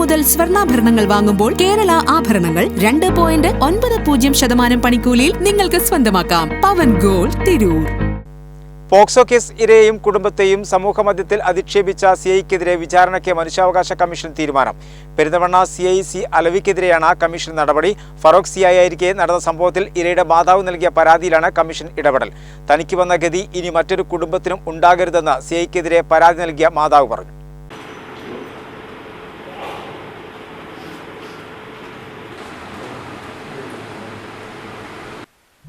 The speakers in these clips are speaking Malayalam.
മുതൽ സ്വർണാഭരണങ്ങൾ വാങ്ങുമ്പോൾ കേരള ആഭരണങ്ങൾ രണ്ട് പോയിന്റ് ഒൻപത് പൂജ്യം ശതമാനം പണിക്കൂലിയിൽ നിങ്ങൾക്ക് സ്വന്തമാക്കാം. Pavan gold Tirur. POCSO case ഇരയെയും കുടുംബത്തെയും സമൂഹമധ്യത്തിൽ അധിക്ഷേപിച്ച സി ഐക്കെതിരെ വിചാരണയ്ക്ക് മനുഷ്യാവകാശ കമ്മീഷൻ തീരുമാനം. പെരുന്തമണ്ണ സി ഐ സി അലവിക്കെതിരെയാണ് കമ്മീഷൻ നടപടി. ഫറോക്ക് സി ഐ ആയിരിക്കെ നടന്ന സംഭവത്തിൽ ഇരയുടെ മാതാവ് നൽകിയ പരാതിയിലാണ് കമ്മീഷൻ ഇടപെടൽ. തനിക്ക് വന്ന ഗതി ഇനി മറ്റൊരു കുടുംബത്തിനും ഉണ്ടാകരുതെന്ന് സി ഐക്കെതിരെ പരാതി നൽകിയ മാതാവ് പറഞ്ഞു.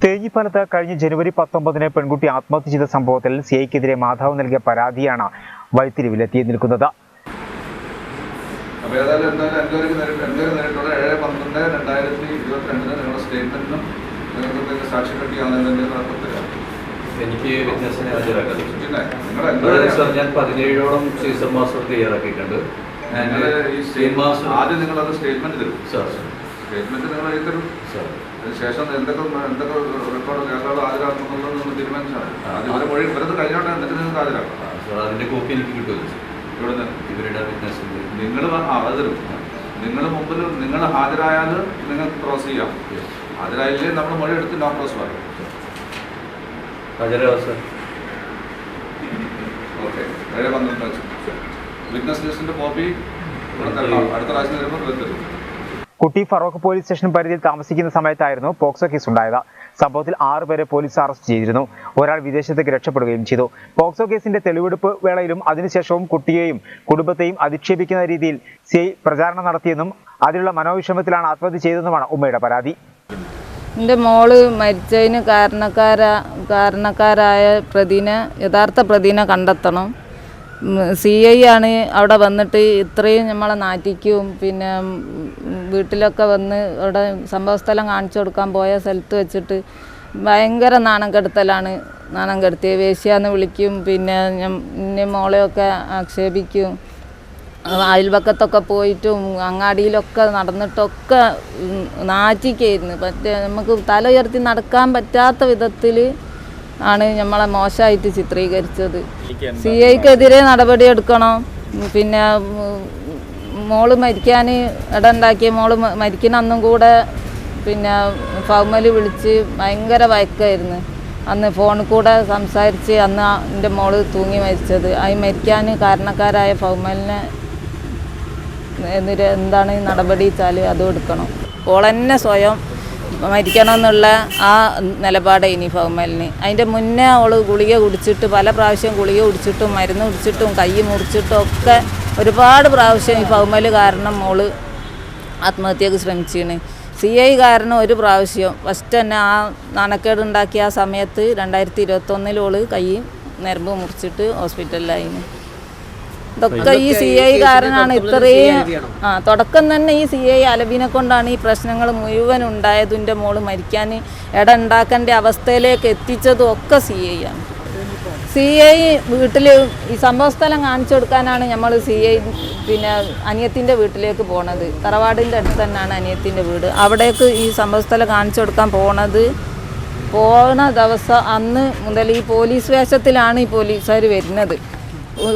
തേഞ്ഞിപ്പാലത്ത് കഴിഞ്ഞ ജനുവരി പത്തൊമ്പതിന് പെൺകുട്ടി ആത്മഹത്യ ചെയ്ത സംഭവത്തിൽ സി ഐക്കെതിരെ മാധവ് നൽകിയ പരാതിയാണ് വഴിത്തിരിവിലെത്തി നിൽക്കുന്നത്. അപ്പോൾ ഏതായാലും എന്തായാലും എൻക്വയറിക്ക് നേരിട്ട് എൻക്വയറി നേരിട്ടുള്ള ഏഴ് പന്ത്രണ്ട് രണ്ടായിരത്തി ഇരുപത്തിരണ്ടിന് നിങ്ങളുടെ സ്റ്റേറ്റ്മെന്റിനും നിങ്ങൾക്ക് സാക്ഷി കെട്ടിയാണെന്നതിന്റെ നടത്തത്തില്ല എനിക്ക് വ്യത്യാസം പിന്നെ നിങ്ങൾ സാർ ഞാൻ പതിനേഴോളം സീസൺ മാസ്റ്റർ തയ്യാറാക്കിയിട്ടുണ്ട്. നിങ്ങൾ ഈ സ്റ്റേറ്റ് മാസ്റ്റർ ആദ്യം നിങ്ങളത് സ്റ്റേറ്റ്മെന്റ് തരും സാർ സ്റ്റേറ്റ്മെന്റ് നിങ്ങൾ എഴുതി തരും സാർ അതിനുശേഷം എന്തൊക്കെ എന്തൊക്കെ റെക്കോർഡ് കേരളം ഹാജരാക്കുന്നുള്ളത് നമ്മൾ തീരുമാനിച്ചാണ്. അത് ഇവരെ മൊഴി ഇവരത് കഴിഞ്ഞോട്ടെ എന്നിട്ട് നിങ്ങൾക്ക് ഹാജരാക്കാം അതിന്റെ കോപ്പി എനിക്ക് കിട്ടുമല്ലോ ഇവിടെ ഇവിടുന്ന് ഇവരുടെ ബിസിനസ് നിങ്ങൾ ആ അത് നിങ്ങൾ മുമ്പിൽ നിങ്ങൾ ഹാജരായാൽ നിങ്ങൾക്ക് ക്രോസ് ചെയ്യാം. ഹാജരായില്ലേ നമ്മൾ മൊഴി എടുത്ത് നോ ക്രോസ് പറയും. ഹാജരാ സാർ ഓക്കെ ഏഴ് പന്ത്രണ്ട് വിറ്റ്നസ് ലിസ്റ്റിന്റെ കോപ്പി ഇവിടെ അടുത്ത പ്രാവശ്യം വരുമ്പോൾ തരും. കുട്ടി ഫറോക്ക് പോലീസ് സ്റ്റേഷൻ പരിധിയിൽ താമസിക്കുന്ന സമയത്തായിരുന്നു പോക്സോ കേസ് ഉണ്ടായത്. സംഭവത്തിൽ ആറ് പേരെ പോലീസ് അറസ്റ്റ് ചെയ്തിരുന്നു. ഒരാൾ വിദേശത്തേക്ക് രക്ഷപ്പെടുകയും ചെയ്തു. പോക്സോ കേസിന്റെ തെളിവെടുപ്പ് വേളയിലും അതിനുശേഷവും കുട്ടിയെയും കുടുംബത്തെയും അധിക്ഷേപിക്കുന്ന രീതിയിൽ സി പ്രചാരണം നടത്തിയെന്നും അതിലുള്ള മനോവിഷമത്തിലാണ് ആത്മഹത്യ ചെയ്തതെന്നുമാണ് ഉമ്മയുടെ പരാതി. എന്റെ മോൾ മരിച്ചതിന് കാരണക്കാരാ കാരണക്കാരായ പ്രതിനെ യഥാർത്ഥ പ്രതിനെ കണ്ടെത്തണം. സി ഐ ആണ് അവിടെ വന്നിട്ട് ഇത്രയും നമ്മളെ നാറ്റിക്കും പിന്നെ വീട്ടിലൊക്കെ വന്ന് അവിടെ സംഭവസ്ഥലം കാണിച്ചു കൊടുക്കാൻ പോയ സ്ഥലത്ത് വെച്ചിട്ട് ഭയങ്കര നാണം കെടുത്തലാണ്. നാണം കെടുത്തിയത് വേശ്യാന്ന് വിളിക്കും പിന്നെ ഞാൻ മോളെയൊക്കെ ആക്ഷേപിക്കും. അയൽവക്കത്തൊക്കെ പോയിട്ടും അങ്ങാടിയിലൊക്കെ നടന്നിട്ടൊക്കെ നാറ്റിക്കായിരുന്നു പറ്റേ നമുക്ക് തല ഉയർത്തി നടക്കാൻ പറ്റാത്ത വിധത്തിൽ ആണ് നമ്മളെ മോശമായിട്ട് ചിത്രീകരിച്ചത്. സി ഐക്കെതിരെ നടപടി എടുക്കണം പിന്നെ മോൾ മരിക്കാൻ ഇടണ്ടാക്കിയ മോൾ മരിക്കണന്നും മരിക്കുന്ന അന്നും കൂടെ പിന്നെ ഫൗമൽ വിളിച്ച് ഭയങ്കര വയക്കായിരുന്നു അന്ന് ഫോണിൽ കൂടെ സംസാരിച്ച് അന്ന് എന്റെ മോൾ തൂങ്ങി മരിച്ചത്. അത് മരിക്കാൻ കാരണക്കാരായ ഫൗമലിനെ എതിരെ എന്താണ് നടപടി വെച്ചാൽ അതും എടുക്കണം. ഓളെന്നെ സ്വയം മരിക്കണമെന്നുള്ള ആ നിലപാട് ഇനി ഫൗമലിന് അതിന്റെ മുന്നേ അവൾ ഗുളിക കുടിച്ചിട്ട് പല പ്രാവശ്യം ഗുളിക കുടിച്ചിട്ടും മരുന്ന് കുടിച്ചിട്ടും കൈ മുറിച്ചിട്ടും ഒക്കെ ഒരുപാട് പ്രാവശ്യം ഈ ഫൗമൽ കാരണം മോൾ ആത്മഹത്യക്ക് ശ്രമിച്ചാണ്. സി ഐ കാരണം ഒരു പ്രാവശ്യം ഫസ്റ്റ് തന്നെ ആ നാണക്കേട് ഉണ്ടാക്കിയ ആ സമയത്ത് രണ്ടായിരത്തി ഇരുപത്തൊന്നിൽ ഓൾ കൈ നരമ്പ് മുറിച്ചിട്ട് ഹോസ്പിറ്റലിലായിന് ഇതൊക്കെ ഈ സി ഐ കാരനാണ്. ഇത്രയും ആ തുടക്കം തന്നെ ഈ സി ഐ അലവിനെ കൊണ്ടാണ് ഈ പ്രശ്നങ്ങൾ മുഴുവൻ ഉണ്ടായതിന്റെ മോൾ മരിക്കാൻ ഇട ഉണ്ടാക്കേണ്ട അവസ്ഥയിലേക്ക് എത്തിച്ചതും ഒക്കെ സി ഐ ആണ്. സി ഐ വീട്ടിൽ ഈ സംഭവ സ്ഥലം കാണിച്ചു കൊടുക്കാനാണ് നമ്മൾ സി ഐ പിന്നെ അനിയത്തിന്റെ വീട്ടിലേക്ക് പോണത്. തറവാടിന്റെ അടുത്ത് തന്നെയാണ് അനിയത്തിന്റെ വീട്. അവിടേക്ക് ഈ സംഭവ സ്ഥലം കാണിച്ചു കൊടുക്കാൻ പോണത്. പോണ ദിവസം അന്ന് മുതൽ ഈ പോലീസ് വേഷത്തിലാണ് ഈ പോലീസുകാർ വരുന്നത്.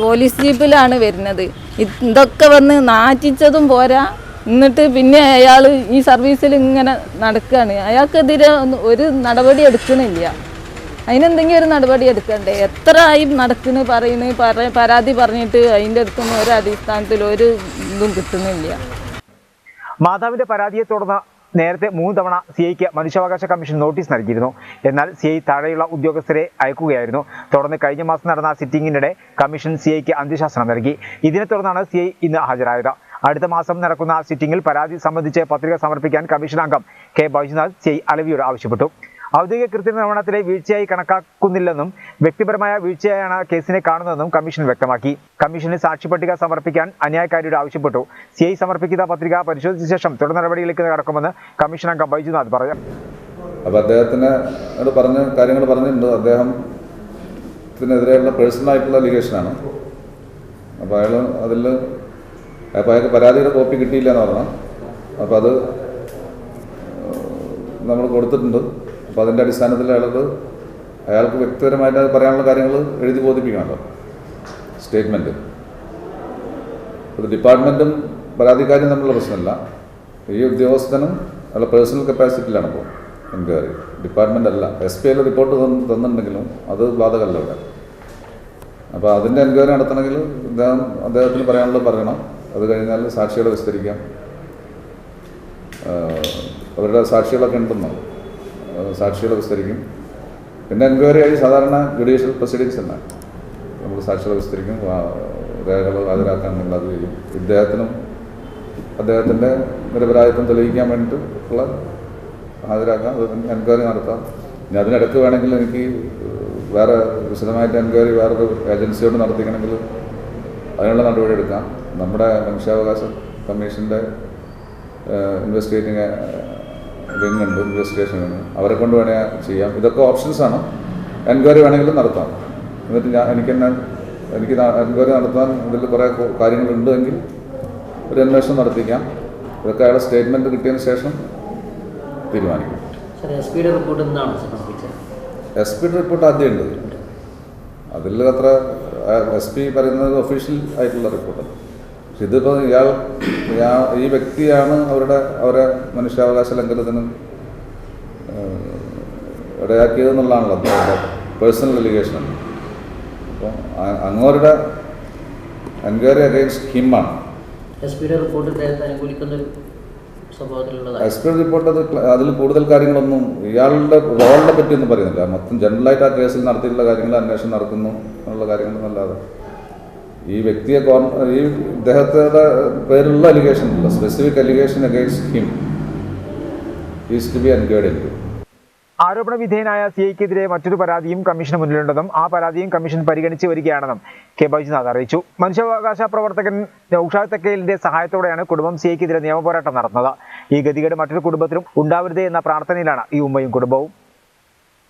പോലീസ് ജീപ്പിലാണ് വരുന്നത്. ഇതൊക്കെ വന്ന് നാറ്റിച്ചതും പോരാ. എന്നിട്ട് പിന്നെ അയാൾ ഈ സർവീസിൽ ഇങ്ങനെ നടക്കുകയാണ് അയാൾക്കെതിരെ ഒരു നടപടി എടുക്കണില്ല അതിനെന്തെങ്കിലും ഒരു നടപടി എടുക്കണ്ടേ? എത്ര ആയി നടക്കുന്നു പറയുന്നു. പറ പരാതി പറഞ്ഞിട്ട് അതിന്റെ അടുത്തൊന്നും ഒരു അടിസ്ഥാനത്തിൽ ഒരു ഇതും കിട്ടുന്നില്ല. മാതാവിന്റെ പരാതിയെ തുടർന്ന് നേരത്തെ മൂന്ന് തവണ സി ഐക്ക് മനുഷ്യാവകാശ കമ്മീഷൻ നോട്ടീസ് നൽകിയിരുന്നു. എന്നാൽ സി ഐ താഴെയുള്ള ഉദ്യോഗസ്ഥരെ അയക്കുകയായിരുന്നു. തുടർന്ന് കഴിഞ്ഞ മാസം നടന്ന സിറ്റിംഗിനിടെ കമ്മീഷൻ സി ഐക്ക് അന്ത്യശാസനം നൽകി. ഇതിനെ തുടർന്നാണ് സി ഐ ഇന്ന് ഹാജരായത്. അടുത്ത മാസം നടക്കുന്ന സിറ്റിംഗിൽ പരാതി സംബന്ധിച്ച് പത്രിക സമർപ്പിക്കാൻ കമ്മീഷൻ അംഗം കെ. ബൈജുനാഥ് സി ഐ അലവിയോട് ആവശ്യപ്പെട്ടു. ഔദ്യോഗിക കൃത്യനിർവഹണത്തിലെ വീഴ്ചയായി കണക്കാക്കുന്നില്ലെന്നും വ്യക്തിപരമായ വീഴ്ചയായാണ് കേസിനെ കാണുന്നതെന്നും കമ്മീഷൻ വ്യക്തമാക്കി. കമ്മീഷന് സാക്ഷിപ്പട്ടിക സമർപ്പിക്കാൻ അന്യായക്കാരിയുടെ ആവശ്യപ്പെട്ടു. സി ഐ സമർപ്പിക്കുന്ന പത്രിക പരിശോധിച്ച ശേഷം തുടർ നടപടികളിലേക്ക് കടക്കുമെന്ന് കമ്മീഷൻ അംഗം ബൈജുനാഥ് പറഞ്ഞു. അപ്പോൾ അദ്ദേഹത്തിന് പറഞ്ഞ കാര്യങ്ങൾ പറഞ്ഞിട്ടുണ്ട്. അദ്ദേഹത്തിനെതിരെയുള്ള പേഴ്സണലായിട്ടുള്ള അലിഗേഷനാണ് അപ്പോൾ അയാൾ അതിൽ അപ്പോൾ അയാൾക്ക് പരാതിയുടെ കോപ്പി കിട്ടിയില്ല എന്ന് പറഞ്ഞു. അപ്പോൾ അത് നമ്മൾ കൊടുത്തിട്ടുണ്ട്. അപ്പോൾ അതിന്റെ അടിസ്ഥാനത്തിൽ അയാൾക്ക് അയാൾക്ക് വ്യക്തിപരമായിട്ട് പറയാനുള്ള കാര്യങ്ങൾ എഴുതി ബോധിപ്പിക്കണമല്ലോ സ്റ്റേറ്റ്മെന്റ് അത് ഡിപ്പാർട്ട്മെന്റും പരാതിക്കാരും തമ്മിലുള്ള പ്രശ്നമല്ല. ഈ ഉദ്യോഗസ്ഥനും അയാളുടെ പേഴ്സണൽ കപ്പാസിറ്റിയിലാണ് ഇപ്പോൾ എൻക്വയറി ഡിപ്പാർട്ട്മെന്റ് അല്ല. എസ് പി ഐയിൽ റിപ്പോർട്ട് തന്നിട്ടുണ്ടെങ്കിലും അത് ബാധകമല്ല ഇവിടെ അപ്പോൾ അതിന്റെ എൻക്വയറി നടത്തണമെങ്കിൽ അദ്ദേഹം അദ്ദേഹത്തിന് പറയാനുള്ളത് പറയണം. അത് കഴിഞ്ഞാൽ സാക്ഷികളെ വിസ്തരിക്കാം. അവരുടെ സാക്ഷികളൊക്കെ ഉണ്ടെന്നോ? ആഹ് സാക്ഷികളെ വിസ്തരിക്കും. പിന്നെ എൻക്വയറി ആയി സാധാരണ ജുഡീഷ്യൽ പ്രൊസീഡിങ്സ് എന്നാണ് നമ്മൾ സാക്ഷികളെ വിസ്തരിക്കും രേഖകൾ ഹാജരാക്കാൻ നിങ്ങൾ അത് ചെയ്യും. ഇദ്ദേഹത്തിനും അദ്ദേഹത്തിന്റെ നിരപരാധിത്വം തെളിയിക്കാൻ വേണ്ടിയിട്ട് ഉള്ള ഹാജരാക്കാം അത് എൻക്വയറി നടത്താം. ഇനി അതിനിടയ്ക്ക് വേണമെങ്കിൽ എനിക്ക് വേറെ വിശദമായിട്ട് എൻക്വയറി വേറൊരു ഏജൻസിയോട് നടത്തിക്കണമെങ്കിൽ അതിനുള്ള നടപടി എടുക്കാം. നമ്മുടെ മനുഷ്യാവകാശ കമ്മീഷന്റെ ഇൻവെസ്റ്റിഗേറ്റിംഗ് വിങ് ഉണ്ട് ഇൻവെസ്റ്റിഗേഷൻ വിങ് അവരെ കൊണ്ട് വേണേൽ ചെയ്യാം. ഇതൊക്കെ ഓപ്ഷൻസാണ് എൻക്വയറി വേണമെങ്കിലും നടത്താം. എന്നിട്ട് ഞാൻ എനിക്ക് തന്നെ എനിക്ക് എൻക്വയറി നടത്താൻ ഇതിൽ കുറേ കാര്യങ്ങളുണ്ടെങ്കിൽ ഒരു അന്വേഷണം നടത്തിക്കാം. ഇതൊക്കെ അയാളെ സ്റ്റേറ്റ്മെന്റ് കിട്ടിയതിന് ശേഷം തീരുമാനിക്കും. എസ് പിയുടെ റിപ്പോർട്ട് എന്താണ് എസ് പിയുടെ റിപ്പോർട്ട് ആദ്യം ഉണ്ട്. അതിൽ അത്ര എസ് പി പറയുന്നത് ഒഫീഷ്യൽ ആയിട്ടുള്ള റിപ്പോർട്ടാണ് ഇതിപ്പോൾ ഇയാൾ ഈ വ്യക്തിയാണ് അവരുടെ അവരെ മനുഷ്യാവകാശ ലംഘനത്തിന് ഇടയാക്കിയത് ഇടയാക്കിയതെന്നുള്ളതാണല്ലോ അവരുടെ പേഴ്സണൽ അലിഗേഷൻ അപ്പോൾ അങ്ങോരുടെ എൻക്വയറി അഗെയിൻസ്റ്റ് ഹിമാണ് എസ് പിയുടെ റിപ്പോർട്ട് ഇദ്ദേഹത്തെ അനുകൂലിക്കുന്ന ഒരു എസ് പി റിപ്പോർട്ട് അത് അതിൽ കൂടുതൽ കാര്യങ്ങളൊന്നും ഇയാളുടെ റോളിനെ പറ്റിയൊന്നും പറയുന്നില്ല. മൊത്തം ജനറലായിട്ട് ആ കേസിൽ നടത്തിയിട്ടുള്ള കാര്യങ്ങൾ അന്വേഷണം നടക്കുന്നു എന്നുള്ള കാര്യങ്ങളൊന്നല്ലാതെ ഈ വ്യക്തിയെ ഈ ഇദ്ദേഹത്തിന്റെ പേരിലുള്ള അലിഗേഷൻ ഇല്ല. Specific allegation against him is to be enquired ആരോപണ വിധേയനായ സി ഐക്കെതിരെ മറ്റൊരു പരാതിയും കമ്മീഷന് മുന്നിലുണ്ടെന്നും ആ പരാതിയും കമ്മീഷൻ പരിഗണിച്ച് വരികയാണെന്നും കെ ബൈജുനാഥ് അറിയിച്ചു. മനുഷ്യാവകാശ പ്രവർത്തകൻ നൌഷാദ് തക്കേലിന്റെ സഹായത്തോടെയാണ് കുടുംബം സി ഐക്കെതിരെ നിയമപോരാട്ടം നടത്തുന്നത്. ഈ ഗതികേട് മറ്റൊരു കുടുംബത്തിലും ഉണ്ടാവരുതേ എന്ന പ്രാർത്ഥനയിലാണ് ഈ ഉമ്മയും കുടുംബവും.